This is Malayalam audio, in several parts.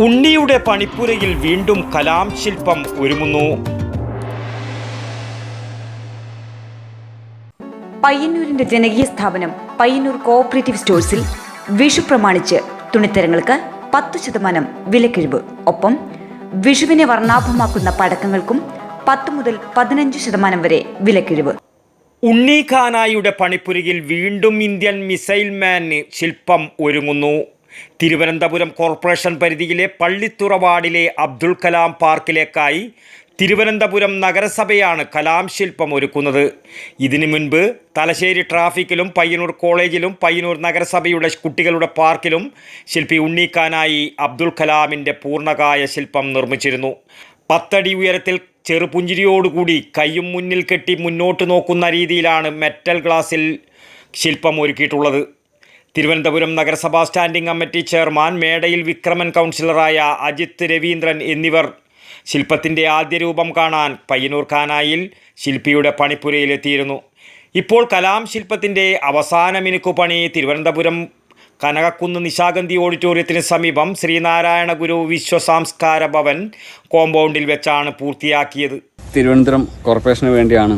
ഉണ്ണിയുടെ പണിപ്പുരയിൽ വീണ്ടും കലാം ശില്പം ഒരുങ്ങുന്നു. പയ്യന്നൂരിന്റെ ജനകീയ സ്ഥാപനം പയ്യന്നൂർ കോഓപ്പറേറ്റീവ് സ്റ്റോഴ്സിൽ വിഷു പ്രമാണിച്ച് തുണിത്തരങ്ങൾക്ക് പത്ത് ശതമാനം വിലക്കിഴിവ്. ഒപ്പം വിഷുവിനെ വർണാഭമാക്കുന്ന പടക്കങ്ങൾക്കും പത്ത് മുതൽ പതിനഞ്ച് ശതമാനം വരെ വിലക്കിഴിവ്. ഉണ്ണി ഖാനായുടെ പണിപ്പുരയിൽ വീണ്ടും ഇന്ത്യൻ മിസൈൽ മാന് ശില്പം ഒരുങ്ങുന്നു. തിരുവനന്തപുരം കോർപ്പറേഷൻ പരിധിയിലെ പള്ളിത്തുറ വാർഡിലെ അബ്ദുൾ കലാം പാർക്കിലേക്കായി തിരുവനന്തപുരം നഗരസഭയാണ് കലാം ശില്പം ഒരുക്കുന്നത്. ഇതിനു മുൻപ് തലശ്ശേരി ട്രാഫിക്കിലും പയ്യന്നൂർ കോളേജിലും പയ്യന്നൂർ നഗരസഭയുടെ കുട്ടികളുടെ പാർക്കിലും ശില്പി ഉണ്ണിക്കാനായി അബ്ദുൾ കലാമിന്റെ പൂർണകായ ശില്പം നിർമ്മിച്ചിരുന്നു. പത്തടി ഉയരത്തിൽ ചെറുപുഞ്ചിരിയോടുകൂടി കൈയും മുന്നിൽ കെട്ടി മുന്നോട്ട് നോക്കുന്ന രീതിയിലാണ് മെറ്റൽ ഗ്ലാസിൽ ശില്പം ഒരുക്കിയിട്ടുള്ളത്. തിരുവനന്തപുരം നഗരസഭാ standing committee chairman Medayil Vikraman കൗൺസിലറായ Ajith Raveendran എന്നിവർ ശില്പത്തിന്റെ ആദ്യ രൂപം കാണാൻ പയ്യന്നൂർ ഖാനായിൽ ശില്പിയുടെ പണിപ്പുരയിലെത്തിയിരുന്നു. ഇപ്പോൾ കലാം ശില്പത്തിന്റെ അവസാന മിനുക്കുപണി തിരുവനന്തപുരം കനകക്കുന്ന് നിശാഗന്ധി ഓഡിറ്റോറിയത്തിന് സമീപം ശ്രീനാരായണ ഗുരു വിശ്വസാംസ്കാര ഭവൻ കോമ്പൗണ്ടിൽ വെച്ചാണ് പൂർത്തിയാക്കിയത്. തിരുവനന്തപുരം കോർപ്പറേഷന് വേണ്ടിയാണ്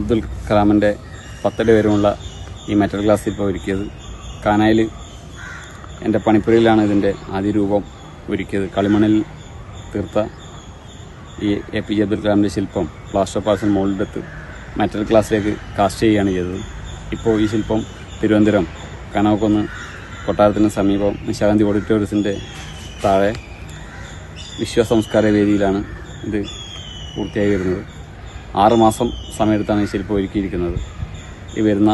അബ്ദുൽ കലാമിന്റെ പത്തടി വരെയുള്ള ഈ മെറ്റൽ ഗ്ലാസ് ഇപ്പോൾ ഒരുക്കിയത്. കാനായിൽ എന്റെ പണിപ്പുരയിലാണ് ഇതിന്റെ ആദ്യ രൂപം ഒരുക്കിയത്. കളിമണ്ണിൽ തീർത്ത ഈ എ പി ജെ അബ്ദുൽ കലാമിന്റെ ശില്പം പ്ലാസ്റ്റർ പാർസൽ മോൾഡെടുത്ത് മെറ്റൽ ക്ലാസ്സിലേക്ക് കാസ്റ്റ് ചെയ്യുകയാണ് ചെയ്തത്. ഇപ്പോൾ ഈ ശില്പം തിരുവനന്തപുരം കനവക്കൊന്ന് കൊട്ടാരത്തിന് സമീപം നിശാഗന്ധി ഓഡിറ്റോറിയത്തിന്റെ താഴെ വിശ്വസംസ്കാര വേദിയിലാണ് ഇത് പൂർത്തിയായി വരുന്നത്. ആറുമാസം സമയത്താണ് ഈ ശില്പം ഒരുക്കിയിരിക്കുന്നത്. ഈ വരുന്ന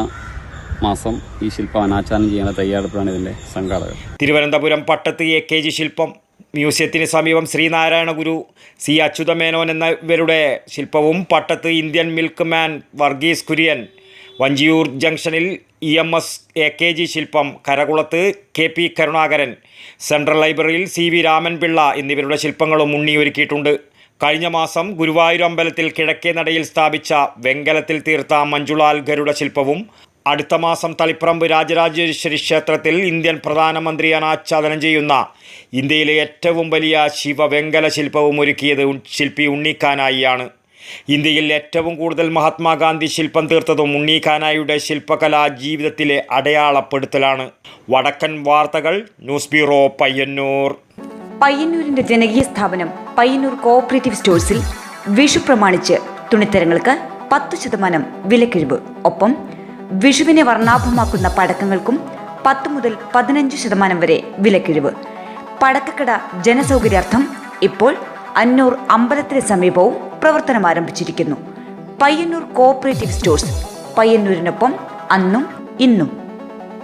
മാസം ഈ ശില്പം അനാച്ഛാദനം ചെയ്യുന്ന തയ്യാറെടുപ്പാണ് ഇതിന്റെ സംഘാടകർ. തിരുവനന്തപുരം പട്ടത്ത് എ കെ ജി ശില്പം മ്യൂസിയത്തിന് സമീപം ശ്രീനാരായണ ഗുരു സി അച്യുതമേനോൻ എന്നിവരുടെ ശില്പവും പട്ടത്ത് Indian milk man Varghese Kurien Vanchiyoor ജംഗ്ഷനിൽ E M S A K G ശില്പം കരകുളത്ത് കെ പി കരുണാകരൻ സെൻട്രൽ ലൈബ്രറിയിൽ സി വി രാമൻപിള്ള എന്നിവരുടെ ശില്പങ്ങളും ഉണ്ണിയൊരുക്കിയിട്ടുണ്ട്. കഴിഞ്ഞ മാസം ഗുരുവായൂർ അമ്പലത്തിൽ കിഴക്കേ നടയിൽ സ്ഥാപിച്ച വെങ്കലത്തിൽ തീർത്ത മഞ്ജുളാൽ ഗരുഡ ശില്പവും അടുത്ത മാസം തളിപ്പറമ്പ് രാജരാജേശ്വരി ക്ഷേത്രത്തിൽ ഇന്ത്യൻ പ്രധാനമന്ത്രി അനാച്ഛാദനം ചെയ്യുന്ന. ഇന്ത്യയിലെ ഏറ്റവും വലിയ ശിവവെങ്കല ശില്പവും ഒരുക്കിയത് ശില്പി ഉണ്ണിക്കാനായിയാണ്. ഇന്ത്യയിൽ ഏറ്റവും കൂടുതൽ മഹാത്മാഗാന്ധി ശില്പം തീർത്തതും ഉണ്ണിക്കാനായുടെ ശില്പകലാ ജീവിതത്തിലെ അടയാളപ്പെടുത്തലാണ്. വടക്കൻ വാർത്തകൾ ന്യൂസ് ബ്യൂറോ പയ്യന്നൂർ. പയ്യന്നൂരിന്റെ ജനകീയ സ്ഥാപനം പയ്യന്നൂർ കോഓപ്പറേറ്റീവ് സ്റ്റോഴ്സിൽ വിഷു പ്രമാണിച്ച് തുണിത്തരങ്ങൾക്ക് പത്ത് ശതമാനം വിലക്കിഴിവ്. ഒപ്പം വിഷുവിനെ വർണാഭമാക്കുന്ന പടക്കങ്ങൾക്കും പത്ത് മുതൽ പതിനഞ്ച് ശതമാനം വരെ വിലക്കിഴിവ്. പടക്കക്കട ജനസൗകര്യാർത്ഥം ഇപ്പോൾ അന്നൂർ അമ്പലത്തിന് സമീപവും പ്രവർത്തനം ആരംഭിച്ചിരിക്കുന്നു. പയ്യന്നൂർ കോഓപ്പറേറ്റീവ് സ്റ്റോഴ്സ് പയ്യന്നൂരിനൊപ്പം അന്നും ഇന്നും